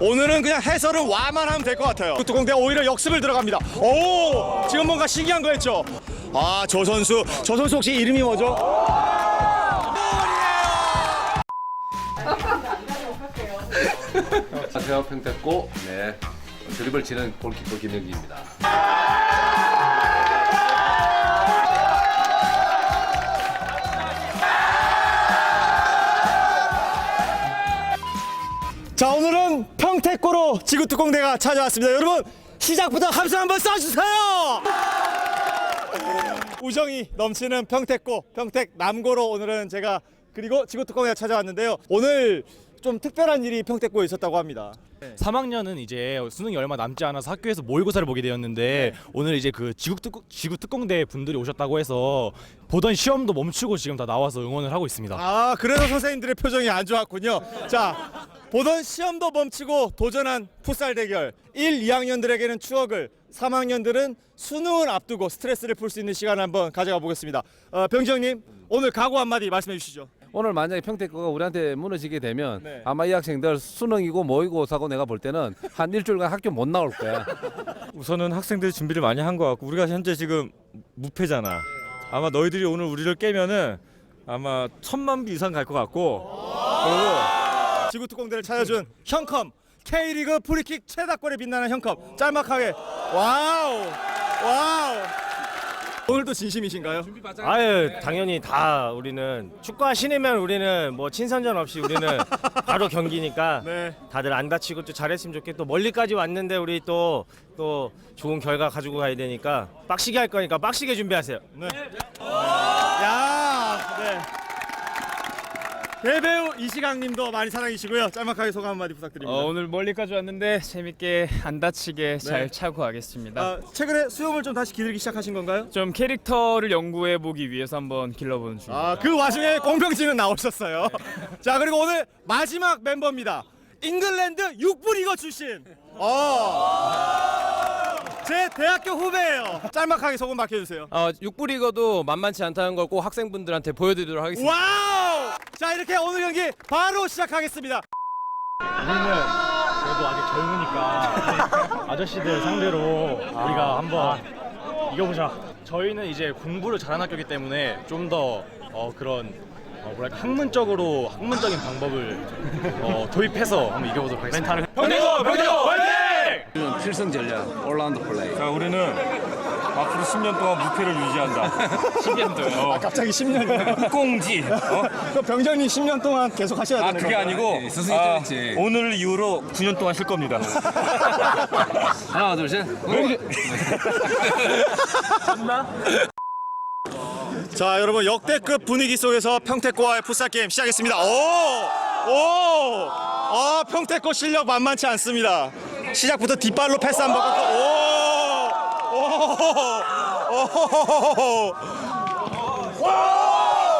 오늘은 그냥 해설을 와만 하면 될 것 같아요. 그 뚜껑대가 오히려 역습을 들어갑니다. 오, 지금 뭔가 신기한 거 했죠. 아, 저 선수, 저 선수 혹시 이름이 뭐죠? 안녕하세요 평택고 네 드리블 치는 골키퍼 김영기입니다. 지구 뚜껑대가 찾아왔습니다. 여러분, 시작부터 함성 한번 쏴주세요! 우정이 넘치는 평택고, 평택 남고로 오늘은 제가 그리고 지구 뚜껑대가 찾아왔는데요. 오늘 좀 특별한 일이 평택고에 있었다고 합니다. 3학년은 이제 수능이 얼마 남지 않아서 학교에서 모의고사를 보게 되었는데 네. 오늘 이제 그 지구 특 지구 특공대 분들이 오셨다고 해서 보던 시험도 멈추고 지금 다 나와서 응원을 하고 있습니다. 아, 그래서 선생님들의 표정이 안 좋았군요. 자, 보던 시험도 멈추고 도전한 풋살 대결. 1, 2학년들에게는 추억을, 3학년들은 수능을 앞두고 스트레스를 풀 수 있는 시간을 한번 가져가 보겠습니다. 어, 병지형님, 오늘 각오 한마디 말씀해 주시죠. 오늘 만약에 평택고가 우리한테 무너지게 되면 네. 아마 이 학생들 수능이고 모의고사고 내가 볼 때는 한 일주일간 학교 못 나올 거야. 우선은 학생들이 준비를 많이 한 것 같고 우리가 현재 지금 무패잖아. 아마 너희들이 오늘 우리를 깨면은 아마 천만 비 이상 갈 것 같고 그리고 지구 특공대를 찾아준 형컴 K리그 프리킥 최다골에 빛나는 형컴 짤막하게 와우 와우 오늘도 진심이신가요? 아유 당연히 다 우리는 축구화 신으면 우리는 뭐 친선전 없이 우리는 바로 경기니까 네. 다들 안 다치고 또 잘했으면 좋겠고 멀리까지 왔는데 우리 또 또 좋은 결과 가지고 가야 되니까 빡시게 할 거니까 빡시게 준비하세요. 야, 네. 대배우 이시강님도 많이 사랑이시고요. 짤막하게 소감 한마디 부탁드립니다. 어, 오늘 멀리까지 왔는데 재밌게 안 다치게 잘 네. 차고 가겠습니다. 아, 최근에 수영을 좀 다시 기르기 시작하신 건가요? 좀 캐릭터를 연구해 보기 위해서 한번 길러보는 중. 아, 그 와중에 공평지는 나오셨어요. 자, 그리고 오늘 마지막 멤버입니다. 잉글랜드 육부리거 출신. 어. 제 대학교 후배예요. 짤막하게 소금 맡겨주세요. 어, 육부리거도 만만치 않다는 걸 꼭 학생분들한테 보여드리도록 하겠습니다. 와우! 자, 이렇게 오늘 경기 바로 시작하겠습니다. 그래도 아직 젊으니까 아저씨들 상대로 우리가 한번 이겨보자. 저희는 이제 공부를 잘하는 학교이기 때문에 좀더 어, 그런 어, 뭐랄까 학문적으로 학문적인 방법을 어, 도입해서 한번 이겨보도록 하겠습니다. 평택고 평택고 화이팅! 필승 전략 올라운드 플레이. 자 우리는 앞으로 10년 동안 무패를 유지한다. 10년 동안. 어. 갑자기 10년. 꽁지. 어? 그 병장님 10년 동안 계속 하셔야 아 되는 그게? 아니고 스승이 아, 짱이지. 오늘 이후로 9년 동안 쉴 겁니다. 하나 둘 셋. 자 여러분 역대급 분위기 속에서 평택고와의 풋살 게임 시작했습니다. 오, 오, 아 평택고 실력 만만치 않습니다. 시작부터 뒷발로 패스 한번 오, 오.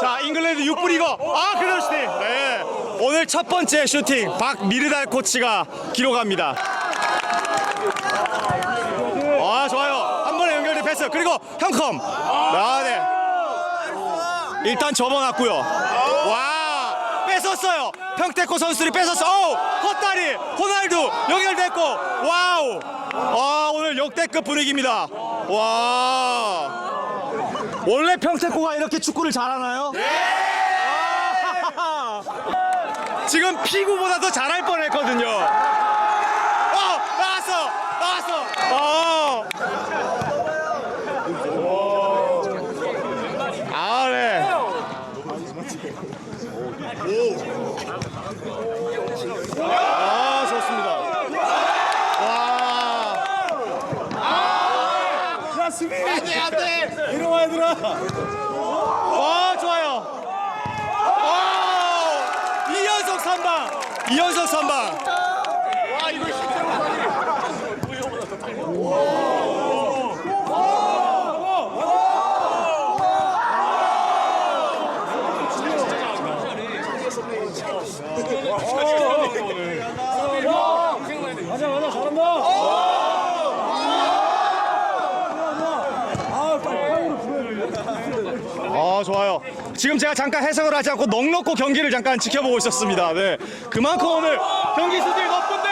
자 잉글랜드 6부리거 아 그대로 슈팅. 네, 오늘 첫 번째 슈팅 박미르달 코치가 기록합니다. 아 좋아요 한 번에 연결된 패스 그리고 형컴 아 네. 일단 접어놨고요. 와 뺏었어요. 평택고 선수들이 뺏었어. 오 헛다리 호날두 연결됐고 와우. 아 오늘 역대급 분위기입니다. 와 원래 평택고가 이렇게 축구를 잘하나요? 네. 지금 피구보다 더 잘할 뻔했거든요. 어 나왔어 나왔어. 어. 아, 네. 아, 좋습니다. 와. 야, 수비. 안 돼, 안 돼. 이리 와, 얘들아. 와, 좋아요. 와. 이연속 선방. 이연속 선방. 와, 이거 아 좋아요. 지금 제가 잠깐 해석을 하지 않고 넉넉고 경기를 잠깐 지켜보고 있었습니다. 네. 그만큼 오늘 경기 수준이 높은데.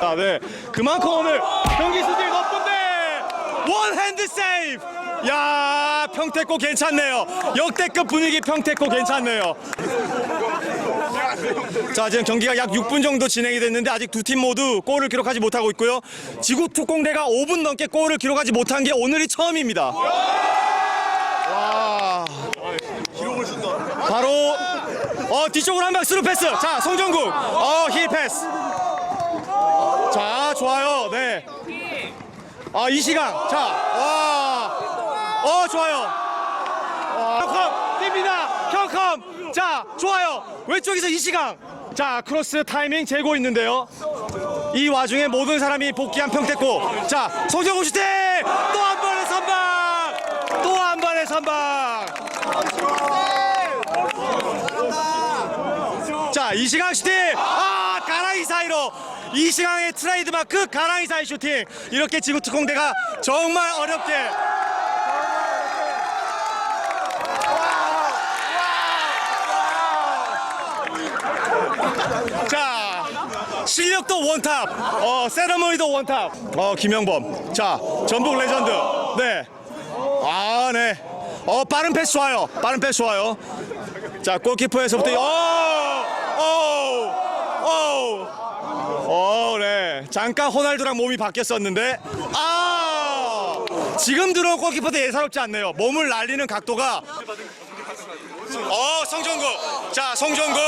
아, 네. 그만큼 오늘 경기 수준이 높은데. 원 핸드 세이브. 야, 평택고 괜찮네요. 역대급 분위기 평택고 괜찮네요. 자, 지금 경기가 약 6분 정도 진행이 됐는데 아직 두 팀 모두 골을 기록하지 못하고 있고요. 지구 특공대가 5분 넘게 골을 기록하지 못한 게 오늘이 처음입니다. 와. 바로 어 뒤쪽으로 한 방 스루 패스. 자, 송정국. 어, 힐 패스. 자, 좋아요. 네. 아, 이시강. 자, 와. 어, 좋아요. 형컴 뜁니다. 형컴. 자, 좋아요. 왼쪽에서 이시강. 자, 크로스 타이밍 재고 있는데요. 이 와중에 모든 사람이 복귀한 평택고. 자, 송정국 슈팅! 또 한 번의 선방! 또 한 번의 선방! 자, 이시강 슈팅! 아, 가랑이 사이로! 이시강의 트레이드 마크 가랑이 사이 슈팅! 이렇게 지구 특공대가 정말 어렵게! 자 실력도 원탑! 어 세레머니도 원탑! 어 김영범. 자 전북 레전드. 네아네어 빠른 패스 좋아요. 빠른 패스 좋아요. 자 골키퍼에서부터 어 어어네. 잠깐 호날두랑 몸이 바뀌었었는데. 아! 지금 들어온 골키퍼도 예사롭지 않네요. 몸을 날리는 각도가. 어 성종국. 자 성종국.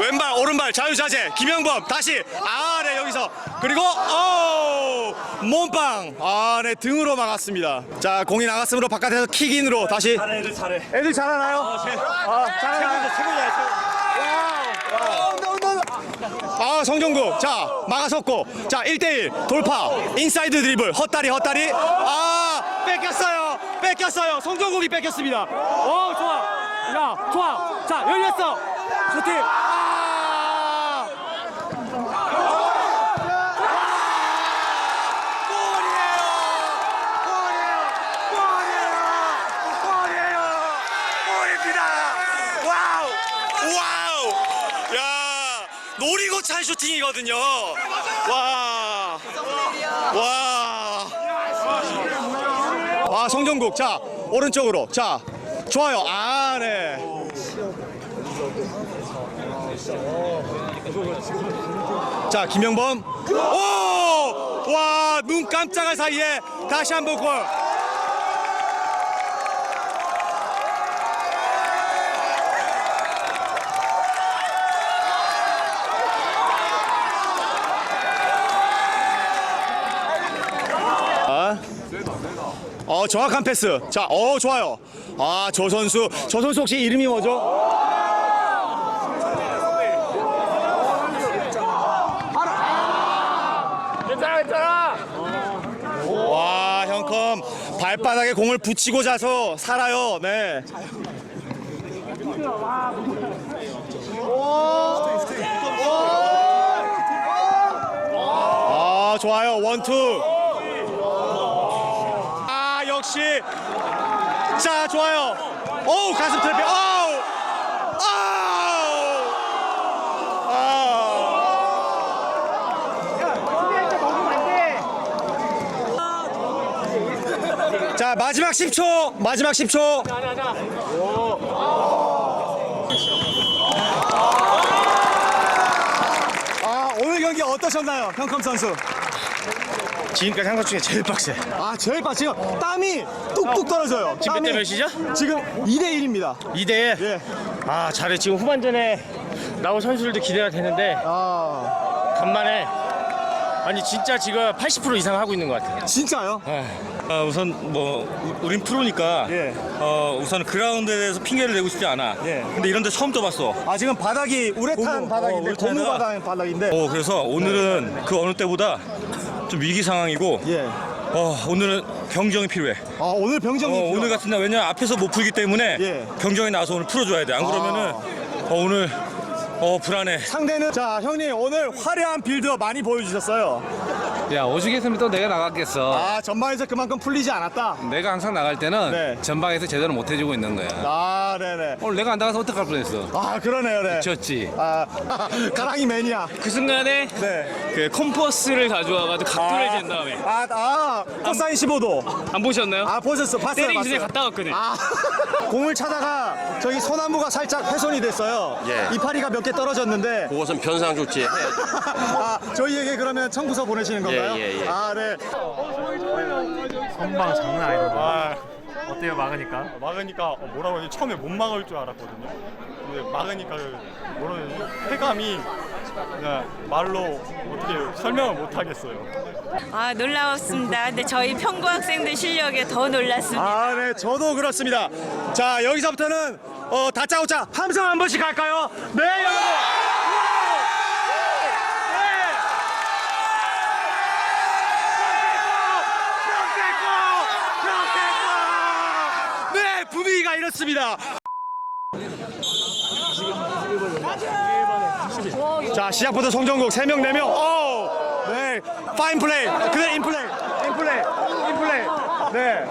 왼발 오른발 자유자재. 김영범 다시. 아 네 여기서. 그리고 어 몸빵. 아 네 등으로 막았습니다. 자 공이 나갔으므로 바깥에서 킥인으로 다시. 애들 잘해. 애들 잘하나요? 아 잘하나요? 아 성종국 자 막아섰고. 자 1대1 돌파. 인사이드 드리블. 헛다리 헛다리. 아 뺏겼어요. 뺏겼어요. 성종국이 뺏겼습니다. 어 좋아. 야 좋아. 자 열렸어. 슈팅 아 와우! 와우! 야, 노리고 찬 슈팅이거든요. 와. 와. 와, 성정국. 자, 오른쪽으로. 자, 좋아요. 아, 네. 자, 김영범. 오! 와, 눈 깜짝할 사이에 다시 한번 골. 어 정확한 패스. 자, 어 좋아요. 아 저 선수 저 선수 혹시 이름이 뭐죠? 발바닥에 공을 붙이고 자서 살아요. 네. 아 좋아요 원투. 아 역시. 자 좋아요. 어우 가슴 트래핑 어우 아우. 아. 자 마지막 10초 마지막 10초. 아 오늘 경기 어떠셨나요 형컴 선수 지금까지 한 것 중에 제일 빡세. 아 제일 빠 지금 땀이 뚝뚝 떨어져요 지금 땀이 몇대 몇이죠? 지금 2대 1입니다 2대 예. 아 잘해 지금 후반전에 나온 선수들도 기대가 되는데 아 간만에 아니 진짜 지금 80% 이상 하고 있는 것 같아요. 진짜요? 아, 우선 뭐 우- 우린 프로니까 예. 어, 우선 그라운드에 대해서 핑계를 대고 싶지 않아. 예. 근데 이런 데 처음 떠봤어. 아 지금 바닥이 우레탄 고무, 바닥인데 어, 고무 바닥 바닥인데 어, 그래서 오늘은 그 어느 때보다 좀 위기 상황이고 예. 어, 오늘은 경정이 필요해. 아 오늘 병정이 어, 필요하다. 오늘 같은 날 왜냐 면 앞에서 못 풀기 때문에 예. 경정이 나와서 오늘 풀어줘야 돼. 안 그러면은 어, 오늘 어, 불안해. 상대는 자 형님 오늘 화려한 빌드업 많이 보여주셨어요. 야 오죽했으면 또 내가 나갔겠어. 아 전방에서 그만큼 풀리지 않았다. 내가 항상 나갈 때는 네. 전방에서 제대로 못 해주고 있는 거야. 아 네네. 오늘 내가 안 나가서 어떡할 뻔했어. 아 그러네요. 네. 졌지. 아 가랑이 매니아. 그 순간에 네. 그 컴퍼스를 가져와가지고 각도를 잰 다음에 아, 아 코사인 15도. 안 보셨나요? 아 보셨어, 봤어요, 때리기 전에 봤어요. 갔다 왔거든. 아 공을 차다가 저기 소나무가 살짝 훼손이 됐어요. 예. 이파리가 몇 개 떨어졌는데. 그것은 변상 조치. 아 저희에게 그러면 청구서 보내시는 건가요? 예, 예, 예. 아 네. 선방 장난 아니던데. 어때요 막으니까? 막으니까 뭐라고 해야 처음에 못 막을 줄 알았거든요. 근데 막으니까 뭐라 해야 되지? 쾌감이 그냥 말로 어떻게 설명을 못 하겠어요. 아 놀라웠습니다. 근데 저희 평고 학생들 실력에 더 놀랐습니다. 아, 네, 저도 그렇습니다. 자, 여기서부터는 어, 다짜고짜 함성 한 번씩 할까요? 네, 여러분. 네, 이렇습니다. 자, 시작부터 송정국 3명, 4명. 오! 네. 파인 플레이. 그대로 인플레이. 인플레이. 인플레이. 네.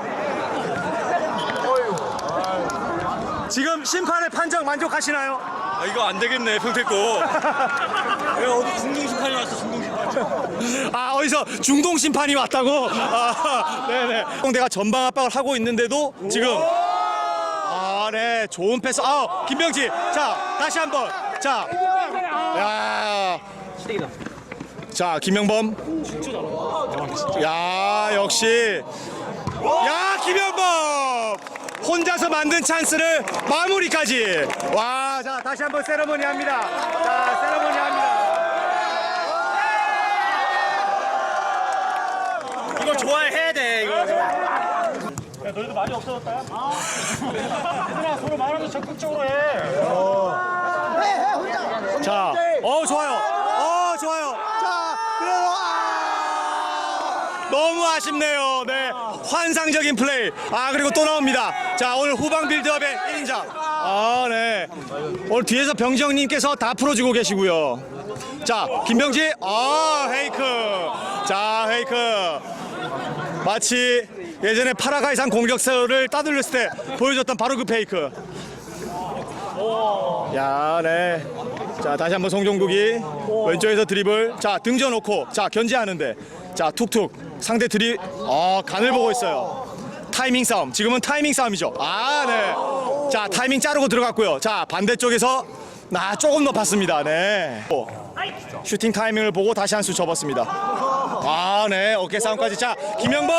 지금 심판의 판정 만족하시나요? 아, 이거 안 되겠네 평택고. 내가 어디 중동 심판이 왔어 중동 심판. 아 어디서 중동 심판이 왔다고? 아, 네네. 내가 전방 압박을 하고 있는데도 지금 아 네 좋은 패스. 아 김병지. 자 다시 한 번. 자, 야. 자 김영범. 야 역시. 야 김영범. 혼자서 만든 찬스를 마무리까지. 와, 자 다시 한번 세레모니 합니다. 자 세레모니 합니다. 이거 좋아해야 돼 이거. 야 너희도 많이 없어졌다. 얘들아 서로 말하면서 적극적으로 해. 자, 어 좋아요. 어 좋아요. 자, 그래도 아! 너무 아쉽네요. 네, 환상적인 플레이. 아 그리고 또 나옵니다. 자 오늘 후방 빌드업의 1인자. 아 네. 오늘 뒤에서 병정님께서 다 풀어주고 계시고요. 자 김병지. 아 헤이크. 자 헤이크. 마치 예전에 파라가이산 공격수를 따돌렸을 때 보여줬던 바로 그 페이크. 야, 네. 자, 다시 한번 송종국이 왼쪽에서 드리블. 자, 등져 놓고. 자, 견제하는데. 자, 툭툭. 상대 드리, 어, 간을 보고 있어요. 타이밍 싸움. 지금은 타이밍 싸움이죠. 아, 네. 자, 타이밍 자르고 들어갔고요. 자, 반대쪽에서 나 조금 높았습니다. 네. 오. 슈팅 타이밍을 보고 다시 한 수 접었습니다. 아, 네. 어깨 싸움까지. 자, 김영범!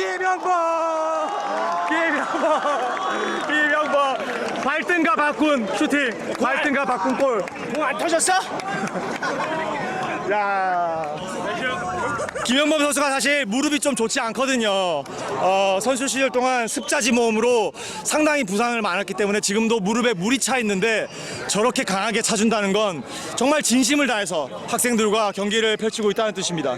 와! 김영범! 김영범! 김영범! 발등과 바꾼 슈팅. 발등과 바꾼 골. 공안 터졌어? 야. 김영범 선수가 사실 무릎이 좀 좋지 않거든요. 어, 선수 시절 동안 습자지 모음으로 상당히 부상을 많았기 때문에 지금도 무릎에 물이 차 있는데 저렇게 강하게 차준다는 건 정말 진심을 다해서 학생들과 경기를 펼치고 있다는 뜻입니다.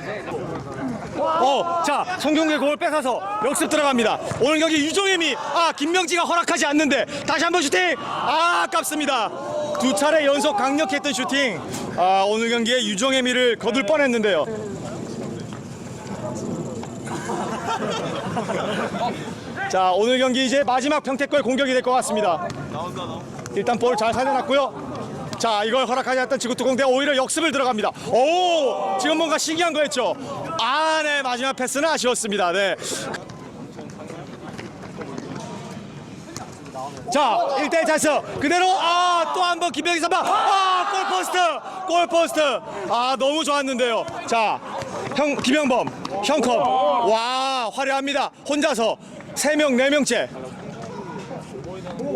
어, 자, 성경의 공을 뺏어서 역습 들어갑니다. 오늘 경기 유종임이 아 김명지가 허락하지 않는데 다시 한번 슈팅. 아 아깝습니다. 두 차례 연속 강력했던 슈팅. 아 오늘 경기에 유종의 미를 거둘 뻔했는데요. 자 오늘 경기 이제 마지막 평택골 공격이 될 것 같습니다. 일단 볼 잘 살려놨고요. 자 이걸 허락하지 않았던 지구특공대 오히려 역습을 들어갑니다. 오! 지금 뭔가 신기한 거 했죠. 아네 마지막 패스는 아쉬웠습니다. 네. 자 1대1 찬스. 그대로 아 또 한 번 김병희 선발 아 골포스트! 골포스트! 아 너무 좋았는데요. 자 형 김영범 형컴 와 화려합니다. 혼자서 3명 4명째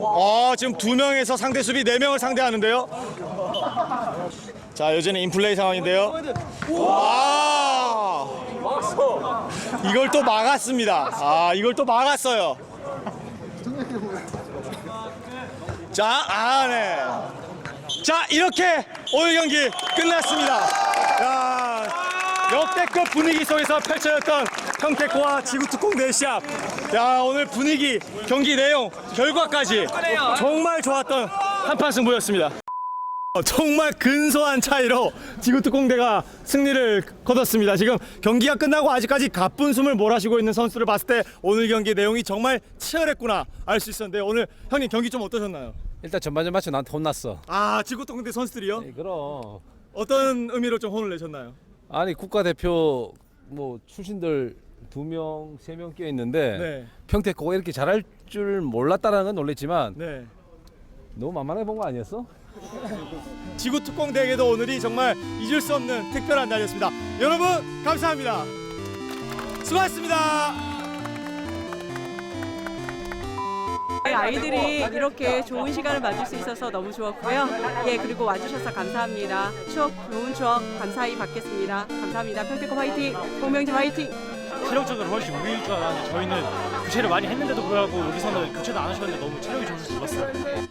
어 지금 두 명에서 상대 수비 네 명을 상대하는데요. 자 여전히 인플레이 상황인데요. 와 이걸 또 막았습니다. 아 이걸 또 막았어요. 자, 아, 네. 자, 이렇게 오늘 경기 끝났습니다. 야, 역대급 분위기 속에서 펼쳐졌던 평택고와 지구특공 대시합. 야, 오늘 분위기, 경기 내용, 결과까지 정말 좋았던 한판 승부였습니다. 어, 정말 근소한 차이로 지구특공대가 승리를 거뒀습니다. 지금 경기가 끝나고 아직까지 가쁜 숨을 몰아쉬고 있는 선수를 봤을 때 오늘 경기 내용이 정말 치열했구나 알 수 있었는데 오늘 형님 경기 좀 어떠셨나요? 일단 전반전 마치 나한테 혼났어. 아 지구특공대 선수들이요? 네, 그럼 어떤 의미로 좀 혼을 내셨나요? 아니 국가대표 뭐 출신들 두 명, 세 명 끼어 있는데 네, 평택고가 이렇게 잘할 줄 몰랐다라는 건 놀랬지만 네. 너무 만만해 본거 아니었어? 지구 특공대에게도 오늘이 정말 잊을 수 없는 특별한 날이었습니다. 여러분 감사합니다. 수고하셨습니다. 아이들이 이렇게 좋은 시간을 맞을 수 있어서 너무 좋았고요. 예, 그리고 와주셔서 감사합니다. 추억, 좋은 추억 감사히 받겠습니다. 감사합니다. 평택고 화이팅! 공명지 화이팅! 체력적으로 훨씬 우위일 줄 알았는데 저희는 교체를 많이 했는데도 불구하고 여기서는 교체도 안 하셨는데 너무 체력이 좋아서 좋았어요.